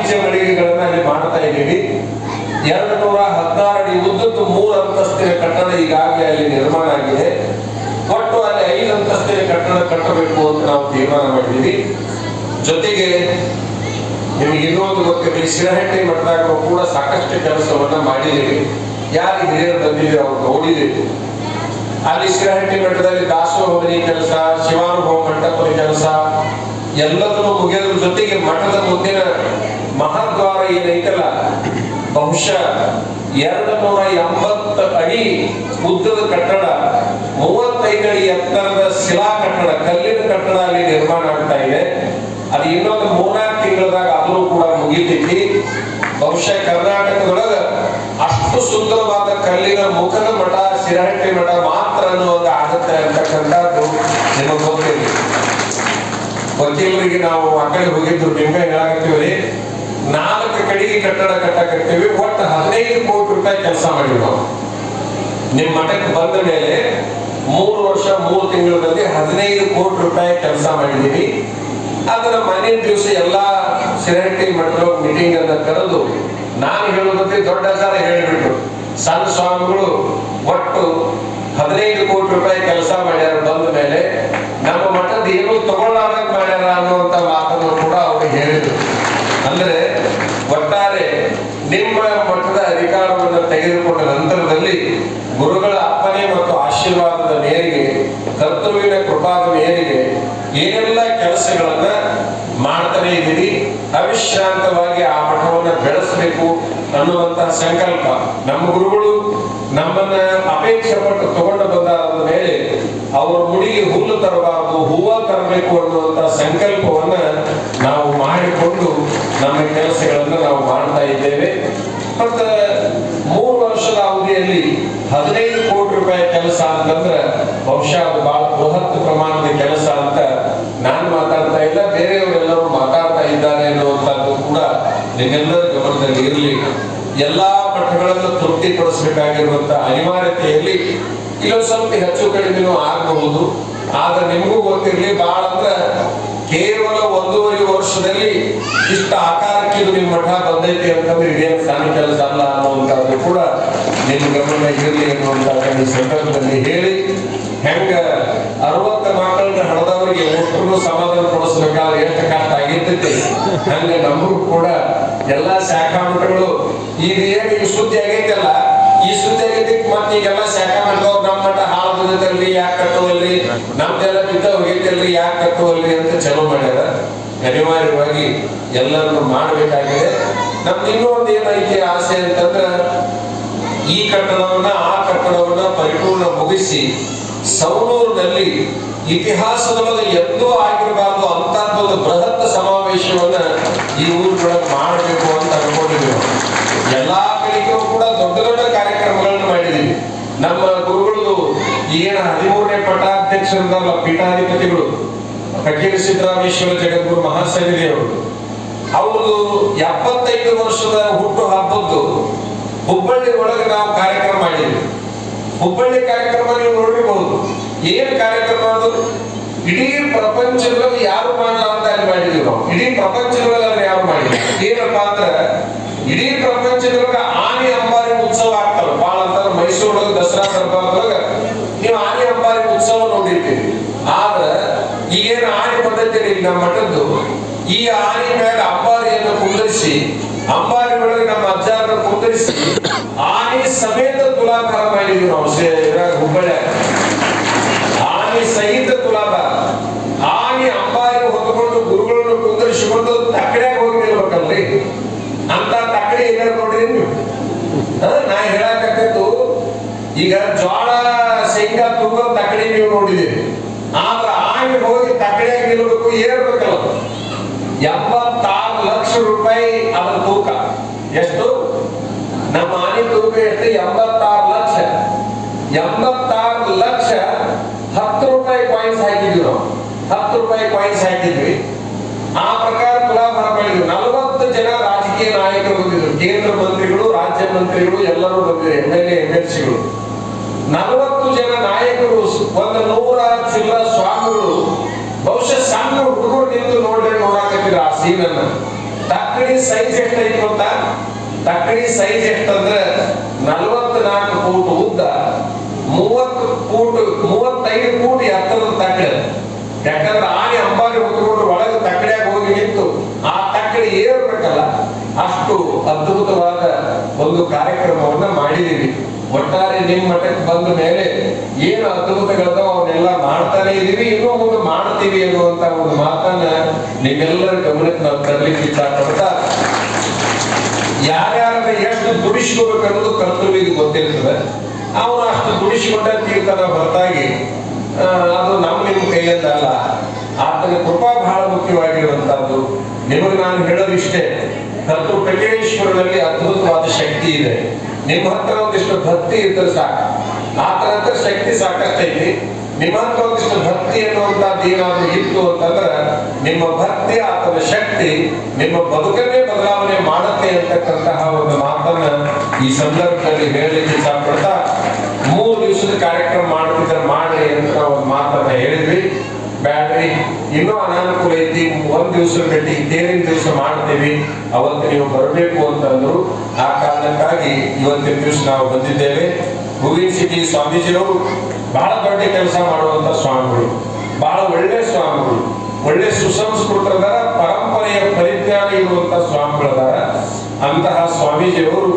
ವಾಣಿಜ್ಯ ಮಳಿಗೆಗಳನ್ನ ಅಲ್ಲಿ ಮಾಡ್ತಾ ಇದ್ದೀವಿ. ಎರಡು ನೂರ ಹದಿನಾರು ಅಡಿ ಮೂರು ಅಂತಸ್ತಿನ ಕಟ್ಟಡ ಈಗಾಗಲೇ ಅಲ್ಲಿ ನಿರ್ಮಾಣ ಆಗಿದೆ. ಒಟ್ಟು ಅಲ್ಲಿ ಐದು ಅಂತಸ್ತಿನ ಕಟ್ಟಡ ಕಟ್ಟಬೇಕು ಅಂತ ನಾವು ತೀರ್ಮಾನ ಮಾಡಿದ್ದೀವಿ. ಜೊತೆಗೆ ನಿಮಗೆ ಇನ್ನೊಂದು ಗೊತ್ತಿರಲಿ ಶಿರಹಟ್ಟಿ ಮಠದಾಗ ಕೂಡ ಸಾಕಷ್ಟು ಕೆಲಸವನ್ನ ಮಾಡಿದ್ದೀವಿ. ಯಾರು ಹಿರಿಯರು ಬಂದಿದ್ದೀವಿ ಅವ್ರು ನೋಡಿದ್ದೀವಿ ಅಲ್ಲಿ ಶಿರಹಟ್ಟಿ ಮಠದಲ್ಲಿ ದಾಸೋಹರಿ ಕೆಲಸ, ಶಿವಾನುಭವ ಮಂಟಪದ ಕೆಲಸ, ಎಲ್ಲದನ್ನು ಮುಗಿಯೋದ್ರ ಜೊತೆಗೆ ಮಠದ ಮುಂದಿನ ಮಹಾದ್ವಾರ ಏನೈತಲ್ಲ ಬಹುಶಃ ಎರಡು ನೂರ ಎಂಬತ್ತು ಅಡಿ ಉದ್ದದ ಕಟ್ಟಡ ಮೂವತ್ತೈದು ಅಡಿ ಎತ್ತರದ ಶಿಲಾ ಕಟ್ಟಡ, ಕಲ್ಲಿನ ಕಟ್ಟಡ ಅಲ್ಲಿ ನಿರ್ಮಾಣ ಆಗ್ತಾ ಇದೆ. ಅದು ಇನ್ನೊಂದು ಮೂರ್ನಾಲ್ಕು ತಿಂಗಳದಾಗ ಅದನ್ನು ಕೂಡ ಮುಗಿತೈತಿ. ಬಹುಶಃ ಕರ್ನಾಟಕದೊಳಗ ಅಷ್ಟು ಸುಂದರವಾದ ಕಲ್ಲಿನ ಮುಖದ ಮಠ ಶಿರಹಟ್ಟಿ ಮಠ ಮಾತ್ರ ಅನ್ನೋದು ಆಗುತ್ತೆ ಅಂತಕ್ಕಂಥದ್ದು ನಿಮಗೆ ಗೊತ್ತಿಲ್ಲ ವಕೀಲರಿಗೆ ನಾವು ಆ ಹೋಗಿದ್ದು ನಿಮ್ಗೆ ಹೇಳಾಕತ್ತೀವಿ ನಾಲ್ಕು ಕಡೆಗೆ ಕಟ್ಟಡ ಕಟ್ಟಕತ್ತೀವಿ ಒಟ್ಟು ಹದಿನೈದು ಕೋಟಿ ರೂಪಾಯಿ ಕೆಲಸ ಮಾಡಿವಿ ನಾವು. ನಿಮ್ಮ ಮಠಕ್ಕೆ ಬಂದ ಮೇಲೆ ಮೂರು ವರ್ಷ, ಮೂರು ತಿಂಗಳಲ್ಲಿ ಹದಿನೈದು ಕೋಟಿ ರೂಪಾಯಿ ಕೆಲಸ ಮಾಡಿದೀವಿ ಅದರ ಮನೆ ದಿವಸ ಎಲ್ಲಾ ಶಿರಹಟ್ಟಿ ಮಠದ ಮೀಟಿಂಗ್ ಅನ್ನ ಕರೆದು ನಾನು ಹೇಳೋದಕ್ಕೆ ದೊಡ್ಡ ಸಾರ ಹೇಳಿಬಿಟ್ರು. ಸಣ್ಣ ಸ್ವಾಮಿಗಳು ಒಟ್ಟು ಹದಿನೈದು ಕೋಟಿ ರೂಪಾಯಿ ಕೆಲಸ ಮಾಡ್ಯಾರ ಬಂದ ಮೇಲೆ ನಮ್ಮ ಮಠದ ಏನು ತಗೊಳ್ಳಾರ ಮಾಡ್ಯಾರ ಅನ್ನುವಂತ ಮಾತನ್ನು ಕೂಡ ಅವರು ಹೇಳಿದ್ರು ಅಂದ್ರೆ ಒಟ್ಟಾರೆ ನಿಮ್ಮ ಮಠದ ಅಧಿಕಾರವನ್ನು ತೆಗೆದುಕೊಂಡ ನಂತರದಲ್ಲಿ ಗುರುಗಳ ಅಪ್ಪನೆ ಮತ್ತು ಆಶೀರ್ವಾದದ ಮೇರೆಗೆ ಕರ್ತವ್ಯನ ಕೃಪಾದ ಮೇರೆಗೆ ಏನೆಲ್ಲ ಕೆಲಸಗಳನ್ನ ಮಾಡ್ತಾನೆ ಇದ್ದೀರಿ, ಅವಿಶ್ರಾಂತವಾಗಿ ಆ ಮಠವನ್ನ ಬೆಳೆಸಬೇಕು ಅನ್ನುವಂತಹ ಸಂಕಲ್ಪ ನಮ್ಮ ಗುರುಗಳು ನಮ್ಮನ್ನ ಅಪೇಕ್ಷೆ ಪಟ್ಟು ತಗೊಂಡು ಮೇಲೆ ಅವರ ಮುಡಿಗೆ ಹುಲ್ಲು ತರಬಾರದು, ಹೂವ ತರಬೇಕು ಅನ್ನುವಂತ ಸಂಕಲ್ಪವನ್ನ ನಾವು ಮಾಡಿಕೊಂಡು ನಮ್ಮ ಕೆಲಸಗಳನ್ನ ನಾವು ಮಾಡ್ತಾ ಇದ್ದೇವೆ. ಮತ್ತೆ ಮೂರು ವರ್ಷದ ಅವಧಿಯಲ್ಲಿ ಹದಿನೈದು ಕೋಟಿ ರೂಪಾಯಿ ಕೆಲಸ ಅಂತಂದ್ರೆ ಬಹುಶಃ ಅದು ಬಹಳ ಬೃಹತ್ ಪ್ರಮಾಣದ ಕೆಲಸ ಅಂತ ನಾನು ಮಾತಾಡ್ತಾ ಇಲ್ಲ. ಬೇರೆಯವರೆಲ್ಲರೂ ಮಾತಾಡ್ತಾ ಇದ್ದಾರೆ ಅನ್ನುವಂಥದ್ದು ಕೂಡ ನಿಮ್ಮೆಲ್ಲರ ಗಮನದಲ್ಲಿ ಇರಲಿ ಎಲ್ಲಾ ಮಠಗಳನ್ನು ತೃಪ್ತಿಪಡಿಸಬೇಕಾಗಿರುವಂತಹ ಅನಿವಾರ್ಯತೆಯಲ್ಲಿ ಇಲ್ಲೊಂದು ಸ್ವಲ್ಪ ಹೆಚ್ಚು ಕಡಿಮೆನೂ ಆಗಬಹುದು. ಆದ್ರೆ ನಿಮಗೂ ಗೊತ್ತಿರಲಿ ಬಹಳ ಅಂದ್ರೆ ಕೇವಲ ಒಂದೂವರೆ ವರ್ಷದಲ್ಲಿ ಇಷ್ಟ ಆಕಾರಕ್ಕೆ ಇದು ನಿಮ್ಮ ಮಠ ಬಂದೈತಿ ಅಂತಂದ್ರೆ ಇದೇನು ಸಣ್ಣ ಕೆಲಸ ಅಲ್ಲ ಅನ್ನುವಂಥದ್ದು ಕೂಡ ನಿಮ್ಮ ಗಮನ ಇರಲಿ ಅನ್ನುವಂಥ ಈ ಸಂದರ್ಭದಲ್ಲಿ ಹೇಳಿ, ಹೆಂಗ ಅರವತ್ತು ಮಕ್ಕಳನ್ನ ಹಣದವರಿಗೆ ಒಟ್ಟು ಸಮಾಧಾನ ಪಡಿಸ್ಬೇಕಾದ್ರೆ ಎಷ್ಟು ಕಷ್ಟ ಆಗಿರ್ತೈತಿ. ಹಂಗ ನಮಗೂ ಕೂಡ ಎಲ್ಲಾ ಶಾಖಾ ಮಠಗಳು ಈಗ ಏನು ಈ ಸುದ್ದಿ ಆಗೈತಲ್ಲ. ಈ ಸುದ್ದಿ ಆಗೈತಿ ಮತ್ತೆ ಈಗೆಲ್ಲ ಶಾಖಾ ನಮ್ಮ ಮಠ ಹಾಳು ಬಿದ್ದದಲ್ಲಿ ಯಾಕೆ ಕಟ್ಟುವಲ್ರಿ ನಮ್ದೆಲ್ಲ ಬಿದ್ದ ಹೋಗೈತಲ್ರಿ ಯಾಕೆ ಕಟ್ಟುವಲ್ರಿ ಅಂತ ಚಲೋ ಮಾಡ್ಯಾರ. ಅನಿವಾರ್ಯವಾಗಿ ಎಲ್ಲರನ್ನು ಮಾಡಬೇಕಾಗಿದೆ. ನಮ್ದು ಇನ್ನೂ ಒಂದು ಏನೈತಿ ಆಸೆ ಅಂತಂದ್ರ, ಈ ಕಟ್ಟಡವನ್ನ, ಆ ಕಟ್ಟಡವನ್ನ ಪರಿಪೂರ್ಣ ಮುಗಿಸಿ ಸೌನೂರಿನಲ್ಲಿ ಇತಿಹಾಸದೊಳಗೆ ಎಂದೂ ಆಗಿರಬಾರ್ದು ಅಂತದ್ದೊಂದು ಬೃಹತ್ ಸಮಾವೇಶವನ್ನ ಈ ಊರುಗಳನ್ನ ಮಾಡಬೇಕು ಅಂತ ಅನ್ಕೊಂಡಿದ್ದೀವಿ ನಾವು. ಎಲ್ಲಾ ಕಡೆಗೂ ಕೂಡ ದೊಡ್ಡ ದೊಡ್ಡ ಕಾರ್ಯಕ್ರಮಗಳನ್ನು ಮಾಡಿದೀವಿ ನಮ್ಮ ಗುರುಗಳು ಏನು ಹದಿಮೂರನೇ ಪಟ್ಟಾಧ್ಯಕ್ಷರಲ್ಲ ಪೀಠಾಧಿಪತಿಗಳು ಕಕೇರಿ ಸಿದ್ದರಾಮೇಶ್ವರ ಜಗದ್ಗುರು ಮಹಾಸಂಘ ದೇವರು ಅವ್ರದ್ದು ಎಪ್ಪತ್ತೈದು ವರ್ಷದ ಹುಟ್ಟು ಹಬ್ಬದ್ದು ಹುಬ್ಬಳ್ಳಿ ಒಳಗೆ ನಾವು ಕಾರ್ಯಕ್ರಮ ಮಾಡಿದ್ವಿ. ಹುಬ್ಬಳ್ಳಿ ಕಾರ್ಯಕ್ರಮ ನೀವು ನೋಡಿರಬಹುದು ಏನ್ ಕಾರ್ಯಕ್ರಮ ಅದು? ಇಡೀ ಪ್ರಪಂಚದಲ್ಲಿ ಯಾರು ಮಾಡಲ್ಲ ಅಂತ ಅಲ್ಲಿ ಮಾಡಿದ್ವಿ ನಾವು. ಇಡೀ ಪ್ರಪಂಚದಲ್ಲಿ ಅಲ್ಲಿ ಯಾರು ಮಾಡಿದ್ವಿ ಏನಪ್ಪಾ ಅಂದ್ರ ಇಡೀ ಪ್ರಪಂಚದೊಳಗ ಆನೆ ಅಂಬಾರಿ ಉತ್ಸವ ಆಗ್ತಾರ ಬಾಳ ಅಂತಾರ. ಮೈಸೂರೊಳಗೆ ದಸರಾ ದರ್ಬಾರದೊಳಗ ನೀವು ಆನೆ ಅಂಬಾರಿ ಉತ್ಸವ ನೋಡಿರ್ತೀರಿ ಆದ್ರ ಈಗೇನು ಆನೆ ಈಗ ನಮ್ಮ ಮಠದ್ದು ಈ ಆನೆ ಮೇಲೆ ಅಂಬಾರಿಯನ್ನು ಕುಂದರಿಸಿ, ಅಂಬಾರಿ ಒಳಗೆ ನಮ್ಮ ಅಜ್ಜಾರನ್ನ ಕುಂದರಿಸಿ, ಆನೆ ಸಮೇತ ತುಲಾಭಾರ ಮಾಡಿದ್ವಿ ನಾವು. ಹುಬ್ಬಳ್ಳಿ ಆನೆ. ಸಹಿತ ತುಲಾಭಾರ. ಆನೆ ಅಂಬಾರಿ ಹೊತ್ತುಕೊಂಡು ಗುರುಗಳನ್ನು ಕುಂದರಿಸಿಕೊಂಡು ತಕ್ಕಡ್ಯಾಗ ಹೋಗಿ ನಿಲ್ಬೇಕಲ್ರಿ? ಅಂತ ತಕ್ಕಡಿ ಏನಾರು ನೋಡ್ರಿ ನೀವು. ನಾ ಹೇಳಕತ್ತು ಈಗ ಜ್ವಾಳ ಶೇಂಗಾ ತುಂಬೋ ತಕ್ಕಡಿ ನೀವು ನೋಡಿದಿರಿ ಆದ್ರ ಆನೆ ಹೋಗಿ ತಕ್ಕಡಿಯಾಗಿ ನಿಲ್ಬೇಕು ಏರ್ಬೇಕಲ್ಲ ಎಂಬತ್ತಾರು ಲಕ್ಷ ರೂಪಾಯಿ ಅದರ ತೂಕ. ಎಷ್ಟು? ನಮ್ಮ ಆನೆ ತೂಕ ಎಷ್ಟು? ಎಂಬತ್ತಾರು ಲಕ್ಷ. ಎಂಬತ್ತಾರು ಲಕ್ಷ ಹತ್ತು ರೂಪಾಯಿ ಕಾಯಿನ್ಸ್ ಹಾಕಿದ್ವಿ ನಾವು. ಹತ್ತು ರೂಪಾಯಿ ಕಾಯಿನ್ಸ್ ಹಾಕಿದ್ವಿ. ಆ ಪ್ರಕಾರ ತುಲಾಭಾರ ಮಾಡಿದ್ವಿ. ನಲವತ್ತು ಜನ ರಾಜಕೀಯ ನಾಯಕರು ಬಂದಿದ್ರು. ಕೇಂದ್ರ ಮಂತ್ರಿಗಳು, ರಾಜ್ಯ ಮಂತ್ರಿಗಳು, ಎಲ್ಲರೂ ಬಂದಿದ್ರು. M L A M L ಸಿಗಳು ನಲವತ್ತು ಜನ ನಾಯಕರು ಒಂದು ನೂರ ಚಿಲ್ಲರ ಸ್ವಾಮಿಗಳು ಬಹುಶಃ ಸಣ್ಣ ಹುಡುಗರು ನಿಂತು ನೋಡ್ರಿ ಸೀನನ್ನ ತಕ್ಕಡಿ ಸೈಜ್ ಎಷ್ಟೈತಿ ಗೊತ್ತಾ? ತಕ್ಕಡಿ ಸೈಜ್ ಎಷ್ಟಂದ್ರೆ ನಲವತ್ನಾಲ್ಕು ಫೂಟ್ ಉದ್ದ, ಮೂವತ್ತು ಫೂಟ್, ಮೂವತ್ತೈದು ಫೂಟ್ ಎತ್ತರದ ತಕ್ಕಡಿ. ಯಾಕಂದ್ರೆ ಆನೆ ಅಂಬಾರಿ ಹೊತ್ಕೊಂಡು ಒಳಗೆ ತಕ್ಕಡಿಯಾಗಿ ಹೋಗಿ ನಿಂತು ಆ ತಕ್ಕಡಿ ಏರ್ಬೇಕಲ್ಲ, ಅಷ್ಟು ಅದ್ಭುತವಾದ ಒಂದು ಕಾರ್ಯಕ್ರಮವನ್ನ ಮಾಡಿದೀವಿ. ಒಟ್ಟಾರೆ ನಿಮ್ಮ ಮಠಕ್ಕೆ ಬಂದ ಮೇಲೆ ಏನು ಅದ್ಭುತಗಳದಾವ ಅವನ್ನೆಲ್ಲ ಮಾಡ್ತಾನೆ ಇದೀವಿ, ಇನ್ನೂ ಒಂದು ಮಾಡ್ತೀವಿ ಅನ್ನುವಂತ ಒಂದು ಮಾತನ್ನ ನಿಮ್ಮೆಲ್ಲರ ಗಮನಕ್ಕೆ ನಾವು ತರಲಿಕ್ಕೆ ಇಷ್ಟಪಡ್ತಾ ಯಾರ್ಯಾರ ಎಷ್ಟು ದುಡಿಸ್ಕೋಬೇಕು ಅನ್ನೋದು ಕರ್ತವ್ಯಕ್ಕೆ ಗೊತ್ತಿರ್ತದೆ. ಅವನು ಅಷ್ಟು ದುಡಿಸಿಕೊಂಡ ತೀರ್ಥನ ಹೊರತಾಗಿ ಅದು ನಮ್ಮ ನಿಮ್ಮ ಕೈಯಲ್ಲಲ್ಲ. ಆತನ ಕೃಪಾ ಬಹಳ ಮುಖ್ಯವಾಗಿರುವಂತಹದ್ದು. ನಿಮಗೆ ನಾನು ಹೇಳೋದು ಇಷ್ಟೇ ಕಲ್ತು ಟಕೇಶ್ವರನಲ್ಲಿ ಅದ್ಭುತವಾದ ಶಕ್ತಿ ಇದೆ. ನಿಮ್ಮ ಹತ್ರ ಒಂದಿಷ್ಟು ಭಕ್ತಿ ಇದ್ರೆ ಸಾಕು. ಆತನ ಹತ್ರ ಶಕ್ತಿ ಸಾಕಷ್ಟೈತಿ. ನಿಮ್ಮ ಹತ್ರ ಒಂದಿಷ್ಟು ಭಕ್ತಿ ಅನ್ನುವಂಥದ್ದು ಏನಾದ್ರೂ ಇತ್ತು ಅಂತಂದ್ರೆ ನಿಮ್ಮ ಭಕ್ತಿ ಆತನ ಶಕ್ತಿ ನಿಮ್ಮ ಬದುಕನ್ನೇ ಬದಲಾವಣೆ ಮಾಡುತ್ತೆ ಅಂತಕ್ಕಂತಹ ಒಂದು ಮಾತನ್ನ ಈ ಸಂದರ್ಭದಲ್ಲಿ ಹೇಳಲಿಕ್ಕೆ ಇಷ್ಟಪಡ್ತಾ ಮೂರು ದಿವಸದ ಕಾರ್ಯಕ್ರಮ ಮಾಡ್ತಿದ್ರೆ ಮಾಡಿ ಅಂತ ಒಂದು ಮಾತನ್ನ ಹೇಳಿದ್ವಿ. ಬ್ಯಾಡ್ರಿ ಇನ್ನೂ ಅನಾನುಕೂಲ ಐತಿ. ಒಂದ್ ದಿವಸ ಬಿಟ್ಟು ತೇರಿನ ದಿವಸ ಮಾಡ್ತೀವಿ. ಅವತ್ತು ನೀವು ಬರಬೇಕು ಅಂತಂದ್ರು ಆ ಕಾರಣಕ್ಕಾಗಿ ಇವತ್ತಿನ ದಿವಸ ನಾವು ಬಂದಿದ್ದೇವೆ. ಹೂವಿನ ಸಿಟಿ ಸ್ವಾಮೀಜಿಯವರು ಬಹಳ ದೊಡ್ಡ ಕೆಲಸ ಮಾಡುವಂತ ಸ್ವಾಮಿಗಳು. ಬಹಳ ಒಳ್ಳೆ ಸ್ವಾಮಿಗಳು. ಒಳ್ಳೆ ಸುಸಂಸ್ಕೃತದ ಪರಂಪರೆಯ ಪರಿಜ್ಞಾನ ಇರುವಂತ ಸ್ವಾಮಿಗಳದಾರ ಅಂತಹ ಸ್ವಾಮೀಜಿಯವರು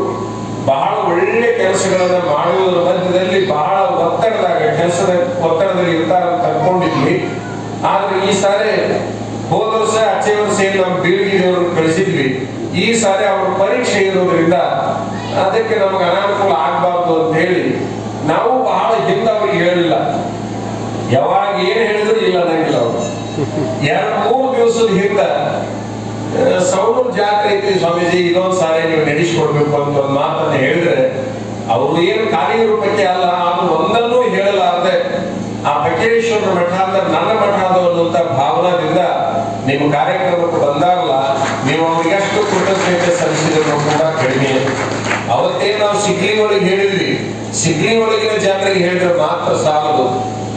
ಬಹಳ ಒಳ್ಳೆ ಕೆಲಸಗಳನ್ನ ಮಾಡುವುದರ ಮಧ್ಯದಲ್ಲಿ ಬಹಳ ಒತ್ತಡದಾಗ, ಕೆಲಸದ ಒತ್ತಡದಲ್ಲಿ ಇರ್ತಾರೆ ಅಂತ ಅನ್ಕೊಂಡಿದ್ವಿ. ಆದ್ರೆ ಈ ಸಾರಿ ಹೋದ ವರ್ಷ, ಆಚೆ ವರ್ಷ ಏನ್ ನಮ್ಮ ಬೀಳಿಗೆಯವರು ಕಳಿಸಿದ್ವಿ. ಈ ಸಾರಿ ಅವ್ರ ಪರೀಕ್ಷೆ ಇರೋದ್ರಿಂದ ಅದಕ್ಕೆ ನಮ್ಗೆ ಅನಾನುಕೂಲ ಆಗ್ಬಾರ್ದು ಅಂತ ಹೇಳಿ ನಾವು ಬಹಳ ಹಿಂದೆ ಅವ್ರಿಗೆ ಹೇಳಿಲ್ಲ. ಯಾವಾಗ ಏನ್ ಹೇಳಿದ್ರು ಇಲ್ಲ ಅನ್ನಂಗಿಲ್ಲ ಅವರು. ಎರಡು ಮೂರು ದಿವಸದ ಹಿಂದ ಸೌಂಡ್ ಜಾತ್ರೆ ಐತಿ ಸ್ವಾಮೀಜಿ, ಇದೊಂದ್ ಸಾರಿ ನೀವು ನಡೆಸಿಕೊಡ್ಬೇಕು ಅಂತ ಒಂದು ಮಾತನ್ನ ಹೇಳಿದ್ರೆ, ಅವರು ಏನು ಕಾರ್ಯರೂಪಕ್ಕೆ ರೂಪಕ್ಕೆ ಅಲ್ಲ ಅದು ಒಂದನ್ನು ಹೇಳಲಾರದೆ ಆ ಬಕೇಶ್ವರ ಮಠ ಅಂದ್ರೆ ನನ್ನ ಮಠ ಅದು ಅನ್ನುವಂತ ಭಾವನಾದಿಂದ ನಿಮ್ಮ ಕಾರ್ಯಕ್ರಮಕ್ಕೆ ಬಂದಾಗಲ್ಲ ನೀವು ಅವ್ರಿಗೆ ಎಷ್ಟು ಕೃತಜ್ಞತೆ ಸಲ್ಲಿಸಿದ್ರು ಕೂಡ ಕಡಿಮೆ. ಅವತ್ತೇ ನಾವು ಸಿಗ್ಲಿ ಒಳಗೆ ಹೇಳಿದ್ವಿ. ಸಿಗ್ಲಿ ಒಳಗಿನ ಜಾತ್ರೆಗೆ ಹೇಳಿದ್ರೆ ಮಾತ್ರ ಸಾಲದು.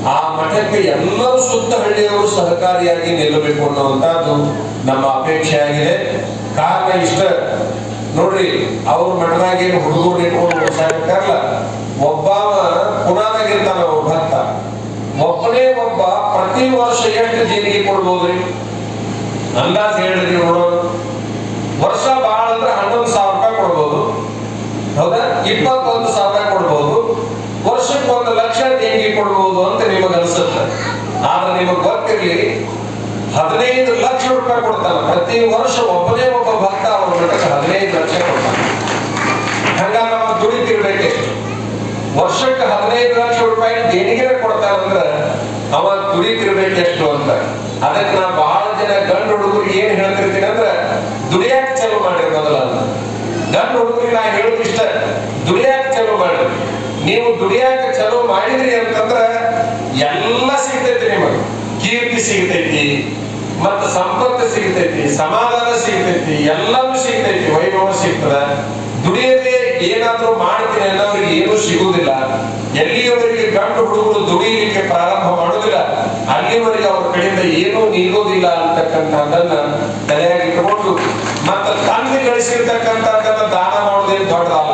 ಆ ಮಠಕ್ಕೆ ಎಲ್ಲರೂ ಸುತ್ತ ಹಳ್ಳಿಯವರು ಸಹಕಾರಿಯಾಗಿ ನಿಲ್ಲಬೇಕು ಅನ್ನುವಂಥದ್ದು ನಮ್ಮ ಅಪೇಕ್ಷೆ ಆಗಿದೆ. ಕಾರಣ ಇಷ್ಟ. ನೋಡ್ರಿ, ಅವ್ರ ಮಠದಾಗ ಏನು ಹುಡುಗರು ಇಟ್ಕೊಂಡು ಒಬ್ಬ ಪುನಾದಾಗಿರ್ತಾನ ಒಬ್ಬ ಭಕ್ತ ಒಬ್ಬನೇ ಒಬ್ಬ ಪ್ರತಿ ವರ್ಷ ಎಷ್ಟು ದೇಣಿಗೆ ಕೊಡ್ಬೋದ್ರಿ? ಅಂದಾಜ್ ಹೇಳಿದ್ರಿ ನೋಡೋಣ ವರ್ಷ ಬಹಳ ಅಂದ್ರೆ ಹನ್ನೊಂದು ಸಾವಿರ ರೂಪಾಯಿ ಕೊಡ್ಬೋದು. ಹೌದಾ? ಇಪ್ಪತ್ತೊಂದು ಸಾವಿರ ಕೊಡ್ಬೋದು. ವರ್ಷಕ್ಕೆ ಒಂದು ಲಕ್ಷ ದೇಣಿಗೆ ಕೊಡ್ಬೋದು ಅಂತ ನಿಮಗೆ ಅನ್ಸುತ್ತೆ. ಆದ್ರೆ ನಿಮಗೆ ಗೊತ್ತಿರ್ಲಿ, ಹದಿನೈದು ಲಕ್ಷ ರೂಪಾಯಿ ಕೊಡ್ತಾನೆ. ಪ್ರತಿ ವರ್ಷ ಒಬ್ಬನೇ ಒಬ್ಬ ಭಕ್ತ ಅವ್ರ ಮಠಕ್ಕೆ ಹದಿನೈದು ಲಕ್ಷ ಕೊಡ್ತಾನೆ. ಹಂಗಾರೆ ನಾವು ದುಡಿತಿರ್ಬೇಕೆಷ್ಟು? ವರ್ಷಕ್ಕೆ ಹದಿನೈದು ಲಕ್ಷ ರೂಪಾಯಿ ದೇಣಿಗೆ ಕೊಡ್ತಾನಂದ್ರ ಅವ ದುಡಿತಿರ್ಬೇಕೆಷ್ಟು ಅಂತ. ಅದಕ್ಕೆ ನಾ ಬಹಳ ಜನ ಗಂಡು ಹುಡುಗರಿಗೆ ಏನ್ ಹೇಳ್ತಿರ್ತೀನಿ ಅಂದ್ರೆ, ದುಡಿಯಾಕ ಚಾಲು ಮಾಡ್ರಿ ಮೊದಲ ಗಂಡು ಹುಡುಗರಿಗೆ ನಾ ಹೇಳೋದು ಇಷ್ಟ, ದುಡಿಯಾಕ ಚಾಲು ಮಾಡ್ರಿ. ನೀವು ದುಡಿಯಾಕ ಚಾಲು ಮಾಡಿದ್ರಿ ಅಂತಂದ್ರ, ಎಲ್ಲ ಸಿಗ್ತೈತಿ ನಿಮಗೆ. ಕೀರ್ತಿ ಸಿಗ್ತೈತಿ, ಮತ್ತ ಸಂಪತ್ತು ಸಿಗ್ತೈತಿ, ಸಮಾಧಾನ ಸಿಗ್ತೈತಿ, ಎಲ್ಲವೂ ಸಿಗ್ತೈತಿ, ವೈಭವ ಸಿಗ್ತದ. ದುಡಿಯದೆ ಏನಾದ್ರೂ ಮಾಡ್ತೀನಿ ಅನ್ನೋರಿಗೆ ಏನು ಸಿಗುವುದಿಲ್ಲ. ಎಲ್ಲಿಯವರೆಗೆ ಗಂಡು ಹುಡುಗರು ದುಡಿಯಲಿಕ್ಕೆ ಪ್ರಾರಂಭ ಮಾಡೋದಿಲ್ಲ ಅಲ್ಲಿವರೆಗೆ ಅವ್ರ ಕಡೆಯಿಂದ ಏನೂ ನೀಗೋದಿಲ್ಲ ಅಂತಕ್ಕಂಥದ್ದನ್ನ ತಲೆಯಾಗಿ ಇಟ್ಕೊಂಡು ಮತ್ತ ತಂದೆ ಗಳಿಸಿರ್ತಕ್ಕಂಥದ್ದನ್ನ ದಾನ ಮಾಡೋದೇ ದೊಡ್ಡದಲ್ಲ.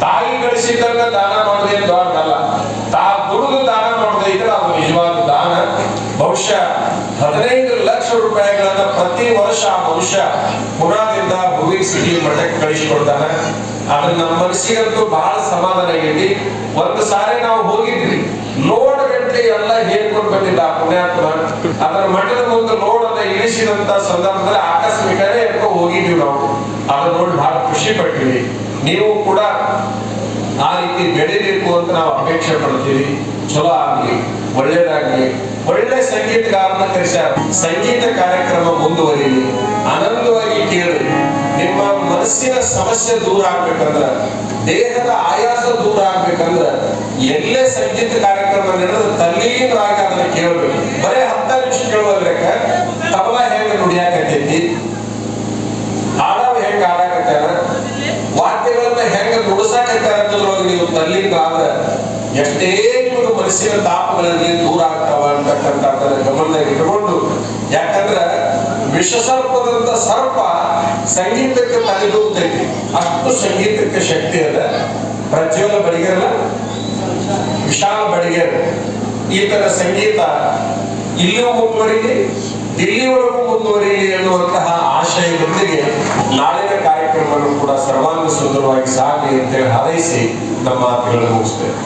ತಾಯಿ ಗಳಿಸಿದ್ದನ್ನ ದಾನ ಮಾಡೋದೇ ದೊಡ್ಡದಲ್ಲ. ತಾ ದುಡಿದು ದಾನ ಮಾಡದೇ ಇದ್ರೆ ಅದು ನಿಜವಾದ ದಾನ. ಬಹುಶಃ ಹದಿನೈದು ಲಕ್ಷ ರೂಪಾಯಿಗಳನ್ನ ಪ್ರತಿ ವರ್ಷ ಆ ಮನುಷ್ಯ ಪುನಾದಿಂದ ಭುವಿ ಸಿಟಿ ಮಠಕ್ಕೆ ಕಳಿಸಿಕೊಡ್ತಾನೆ. ಅದನ್ನ ನಮ್ಮ ಮನಸ್ಸಿಗಂತೂ ಬಹಳ ಸಮಾಧಾನ ಆಗೈತಿ. ಒಂದು ಸಾರಿ ನಾವು ಹೋಗಿದ್ವಿ. ಗಂಟೆ ಎಲ್ಲ ಹೇಳ್ಕೊಂಡು ಬಂದಿದ್ದ ಆ ಪುಣ್ಯಾತ್ಮ. ಅದರ ಮಠದ ಮುಂದೆ ನೋಡೋದ ಅನ್ನ ಇಳಿಸಿದಂತ ಸಂದರ್ಭದಲ್ಲಿ ಆಕಸ್ಮಿಕನೇ ಎತ್ಕೊ ಹೋಗಿದ್ವಿ ನಾವು. ಅದನ್ನ ನೋಡಿ ಬಹಳ ಖುಷಿ ಪಟ್ಟಿವಿ ನೀವು ಕೂಡ ಆ ರೀತಿ ಬೆಳಿಬೇಕು ಅಂತ ನಾವು ಅಪೇಕ್ಷೆ ಪಡ್ತೀವಿ. ಚಲೋ ಆಗ್ಲಿ, ಒಳ್ಳೇದಾಗ್ಲಿ. ಒಳ್ಳೆ ಸಂಗೀತಗಾರನ ಕರೆಸ ಸಂಗೀತ ಕಾರ್ಯಕ್ರಮ ಮುಂದುವರಿಲಿ. ಆನಂದವಾಗಿ ಕೇಳಿ. ನಿಮ್ಮ ಮನಸ್ಸಿನ ಸಮಸ್ಯೆ ದೂರ ಆಗ್ಬೇಕಂದ್ರ, ದೇಹದ ಆಯಾಸ ದೂರ ಆಗ್ಬೇಕಂದ್ರ, ಎಲ್ಲೇ ಸಂಗೀತ ಕಾರ್ಯಕ್ರಮ ನಡೆದು ತಲ್ಲೀನರಾಗಿ ಅದನ್ನ ಕೇಳ್ಬೇಕು. ಬರೇ ಹತ್ತ ನಿಮಿಷ ಕೇಳುವಲ್ರಕ್ಕ ತಬಲ ಹೆಂಗ ನುಡಿಯಾಕತ್ತೈತಿ? ಹಾಡವ ಹೆಂಗ ಹಾಡಾಕತ್ತಾರ? ವಾದ್ಯಗಳನ್ನ ಹೆಂಗ ನುಡಿಸಾಕತ್ತಾರ ಅನ್ನೋದ್ರೊಳಗೆ ನೀವು ತಲ್ಲೀನರಾದ್ರ, ಎಷ್ಟೇ ನಿಮಗೆ ಮನಸ್ಸಿನ ತಾಪಗಳಲ್ಲಿ ದೂರ ಆಗ್ತಾವ ಅಂತಕ್ಕಂಥ ಗಮನದಾಗ ಇಟ್ಕೊಂಡು, ಯಾಕಂದ್ರ ವಿಷಸರ್ಪದಂತ ಸರ್ಪ ಸಂಗೀತಕ್ಕೆ ತಲೆದೂಗ್ತೈತಿ ಅಷ್ಟು ಸಂಗೀತಕ್ಕೆ ಶಕ್ತಿ ಅದ. ಪ್ರಜ್ವಲ ಬಡಿಗೆಲ್ಲ ವಿಶಾಲ ಬಡಿಗೆರ್. ಈ ತರ ಸಂಗೀತ ಇಲ್ಲಿಯೂ ಮುಂದುವರಿಲಿ ದಿಲ್ಲಿಯವರೆಗೂ ಮುಂದುವರಿಲಿ ಎನ್ನುವಂತಹ ಆಶಯದೊಂದಿಗೆ ನಾಳಿನ ಕಾರ್ಯಕ್ರಮವನ್ನು ಕೂಡ ಸರ್ವಾಂಗ ಸುಂದರವಾಗಿ ಸಾಗಲಿ ಅಂತೇಳಿ ಹಾರೈಸಿ ನಮ್ಮ ಮಾತುಗಳನ್ನು ಮುಗಿಸ್ತೇವೆ.